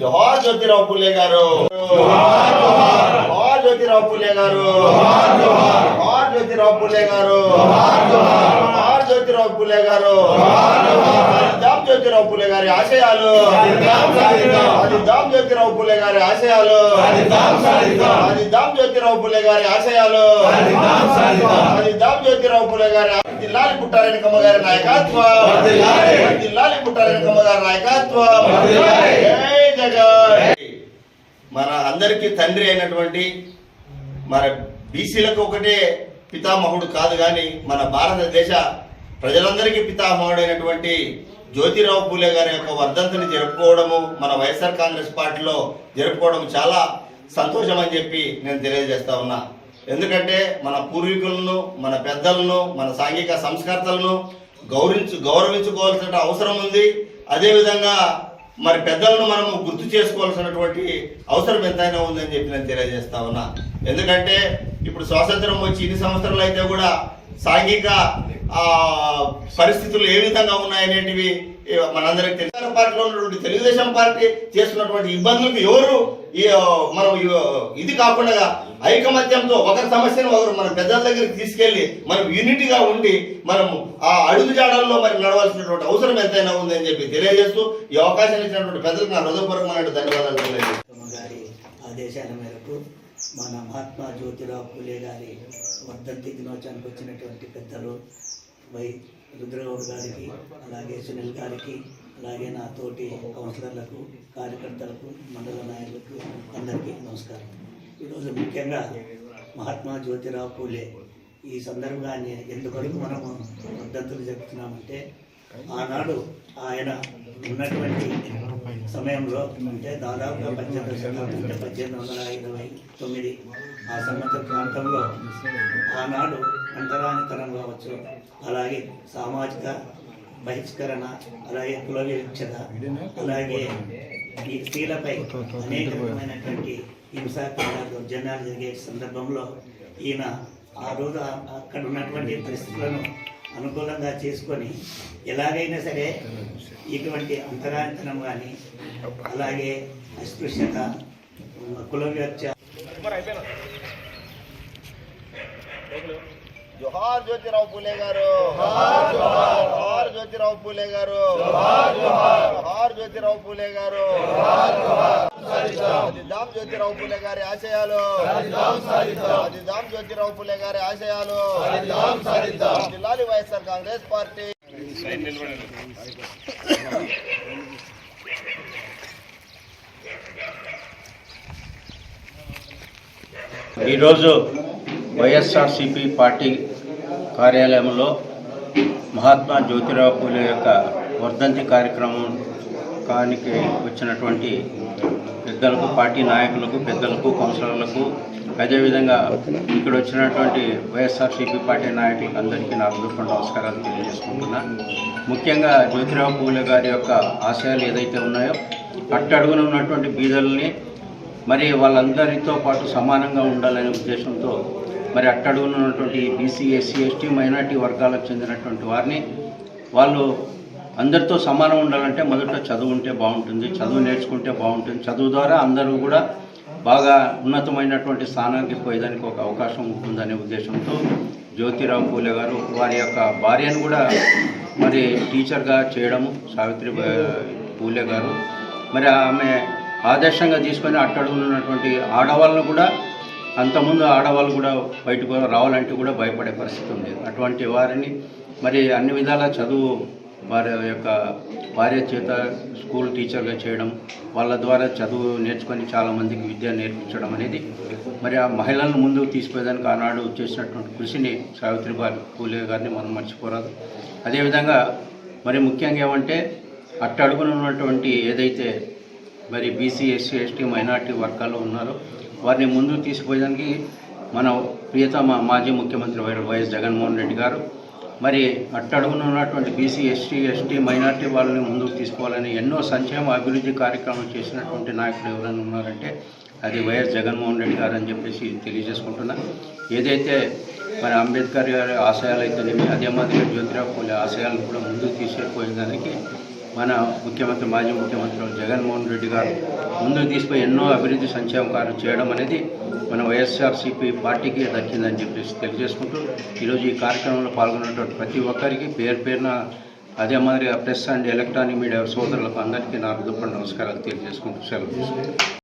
జోహార్ జ్యోతిరావు పులే గారు. జోహార్ జ్యోతిరావు పులే గారు. జోహార్ జ్యోతిరావు పులే గారు. జ్యోతిరావు పుల్లే గారు. జామ్ జ్యోతిరావు పుల్లే గారి ఆశయాలు. అది జామ్ జ్యోతిరావు పుల్లే గారి ఆశయాలు. అది జామ్ జ్యోతిరావు పుల్లే గారి ఆశయాలు. అది జామ్ జ్యోతిరావు పుల్లే గారి జిల్లాలి పుట్టారెనకమ్మ గారి నాయకత్వం. జిల్లాలి పుట్టారెనకమ్మ గారి నాయకత్వం. జై జగన్. మన అందరికీ తండ్రి అయినటువంటి మన బీసీలకు ఒకటే పితామహుడు కాదు కానీ మన భారతదేశ ప్రజలందరికీ పితామహుడైనటువంటి జ్యోతిరావు పూలే గారి యొక్క వర్ధంతిని జరుపుకోవడము మన వైఎస్ఆర్ కాంగ్రెస్ పార్టీలో జరుపుకోవడం చాలా సంతోషం అని చెప్పి నేను తెలియజేస్తా ఉన్నా. ఎందుకంటే మన పూర్వీకులను మన పెద్దలను మన సాంఘిక సంస్కర్తలను గౌరవించు గౌరవించుకోవాల్సిన అవసరం ఉంది. అదేవిధంగా మరి పెద్దలను మనము గుర్తు చేసుకోవాల్సినటువంటి అవసరం ఎంతైనా ఉందని చెప్పి నేను తెలియజేస్తా ఉన్నా. ఎందుకంటే ఇప్పుడు స్వాతంత్రం వచ్చి ఇన్ని సంవత్సరాలు అయితే కూడా సాంఘిక పరిస్థితులు ఏ విధంగా ఉన్నాయనేటివి మనందరికి తెలుగు పార్టీలో ఉన్నటువంటి తెలుగుదేశం పార్టీ చేస్తున్నటువంటి ఇబ్బందులకు ఎవరు మనం ఇది కాకుండా ఐకమత్యంతో ఒకరి సమస్యను ఒకరు మన పెద్దల దగ్గరికి తీసుకెళ్ళి మనం యూనిటీగా ఉండి మనం ఆ అడుగు జాడల్లో మరి నడవాల్సినటువంటి అవసరం ఎంతైనా ఉందని చెప్పి తెలియజేస్తూ ఈ అవకాశం ఇచ్చినటువంటి పెద్దలకు నా హృదయపూర్వకమైన ధన్యవాదాలు తెలియజేస్తాను ఆదేశాల మేరకు మన మహాత్మా జ్యోతిరావు పూలే గారి వర్ధంతి దినోత్సవానికి వచ్చినటువంటి పెద్దలు వై రుద్రగౌడ్ గారికి అలాగే సునీల్ గారికి అలాగే నా తోటి కౌన్సిలర్లకు కార్యకర్తలకు మండల నాయకులకు అందరికీ నమస్కారం. ఈరోజు ముఖ్యంగా మహాత్మా జ్యోతిరావు పూలే ఈ సందర్భాన్ని ఎందుకొరకు మనము వర్ధంతులు చెప్తున్నామంటే ఆనాడు ఆయన ఉన్నటువంటి సమయంలో అంటే దాదాపుగా పద్దెనిమిది అంటే పద్దెనిమిది వందల ఇరవై తొమ్మిది ఆ సంవత్సర ప్రాంతంలో ఆనాడు అంతరానితనం కావచ్చు అలాగే సామాజిక బహిష్కరణ అలాగే కుల వివక్షత అలాగే ఈ స్త్రీలపై అనేక రకమైనటువంటి హింసాకాండ దౌర్జన్యాలు జరిగే సందర్భంలో ఈయన ఆ రోజు అక్కడ ఉన్నటువంటి పరిస్థితులను అనుకూలంగా చేసుకొని ఎలాగైనా సరే ఇటువంటి అంతరాంతరం కానీ అలాగే అస్పృశ్యత కుల వివక్ష జోహార్ జ్యోతిరావు పూలే గారు. జోహార్ జ్యోతిరావు పూలే గారు. జోహార్ జ్యోతిరావు పూలే గారు. దామ్ జ్యోతిరావు పూలే గారి ఆశయాలు. దామ్ జ్యోతిరావు పూలే గారి ఆశయాలు. జిల్లాలి వైఎస్ఆర్ కాంగ్రెస్ పార్టీ. ఈరోజు వైఎస్ఆర్సిపి పార్టీ కార్యాలయంలో మహాత్మా జ్యోతిరావు పూలే యొక్క వర్ధంతి కార్యక్రమం కానికి వచ్చినటువంటి పెద్దలకు పార్టీ నాయకులకు పెద్దలకు కౌన్సిలర్లకు అదేవిధంగా ఇక్కడ వచ్చినటువంటి వైఎస్ఆర్సీపీ పార్టీ నాయకులకు అందరికీ నా హృదయపూర్వక నమస్కారాలు తెలియజేసుకుంటున్నా. ముఖ్యంగా జ్యోతిరావు పూలే గారి యొక్క ఆశయాలు ఏదైతే ఉన్నాయో అట్టడుగున ఉన్నటువంటి బీదల్ని మరి వాళ్ళందరితో పాటు సమానంగా ఉండాలనే ఉద్దేశంతో మరి అట్టడుగున ఉన్నటువంటి బీసీ ఎస్సీ ఎస్టీ మైనార్టీ వర్గాలకు చెందినటువంటి వారిని వాళ్ళు అందరితో సమానం ఉండాలంటే మొదట చదువు ఉంటే బాగుంటుంది చదువు నేర్చుకుంటే బాగుంటుంది. చదువు ద్వారా అందరూ కూడా బాగా ఉన్నతమైనటువంటి స్థానానికి పోయేదానికి ఒక అవకాశం ఉంటుందనే ఉద్దేశంతో జ్యోతిరావు పూలే గారు వారి యొక్క భార్యను కూడా మరి టీచర్గా చేయడము సావిత్రి పూలే గారు. మరి ఆమె ఆదర్శంగా తీసుకొని అట్టడుగున్నటువంటి ఆడవాళ్ళను కూడా అంతకుముందు ఆడవాళ్ళు కూడా బయటకు రావాలంటే కూడా భయపడే పరిస్థితి ఉండేది అటువంటి వారిని మరి అన్ని విధాల చదువు వారి యొక్క భార్య చేత స్కూల్ టీచర్గా చేయడం వాళ్ళ ద్వారా చదువు నేర్చుకొని చాలామందికి విద్య నేర్పించడం అనేది మరి ఆ మహిళలను ముందుకు తీసుకుపోయేదానికి ఆనాడు చేసినటువంటి కృషిని సావిత్రిబాయి పూలే గారిని మనం మర్చిపోరాదు. అదేవిధంగా మరి ముఖ్యంగా ఏమంటే అట్టడుగున ఉన్నటువంటి ఏదైతే మరి బీసీ ఎస్సీ ఎస్టీ మైనార్టీ వర్గాల్లో ఉన్నారో వారిని ముందుకు తీసుకుపోయేదానికి మన ప్రియతమ మాజీ ముఖ్యమంత్రి వై- వైఎస్ జగన్మోహన్ రెడ్డి గారు. మరి అట్టడుగున ఉన్నటువంటి బీసీ ఎస్టీ ఎస్టీ మైనార్టీ వాళ్ళని ముందుకు తీసుకోవాలని ఎన్నో సంక్షేమ అభివృద్ధి కార్యక్రమాలు చేసినటువంటి నాయకుడు ఎవరైనా ఉన్నారంటే అది వైఎస్ జగన్మోహన్ రెడ్డి గారు అని చెప్పేసి తెలియజేసుకుంటున్నా. ఏదైతే మరి అంబేద్కర్ గారి ఆశయాలు అయితేనేమి అదే మాదిరిగా జ్యోతిరావు పూలే ఆశయాలను కూడా ముందుకు తీసుకుపోయేదానికి మన ముఖ్యమంత్రి మాజీ ముఖ్యమంత్రి జగన్మోహన్ రెడ్డి గారు ముందుకు తీసుకుపోయి ఎన్నో అభివృద్ధి సంక్షేమ కార్యం చేయడం అనేది మన వైఎస్ఆర్సీపీ పార్టీకి దక్కిందని చెప్పేసి తెలియజేసుకుంటూ ఈరోజు ఈ కార్యక్రమంలో పాల్గొన్నటువంటి ప్రతి ఒక్కరికి పేరు పేరున అదే మాదిరిగా ప్రెస్ అండ్ ఎలక్ట్రానిక్ మీడియా సోదరులకు అందరికీ నా హృదయపూర్వక నమస్కారాలు తెలియజేసుకుంటూ సెలవు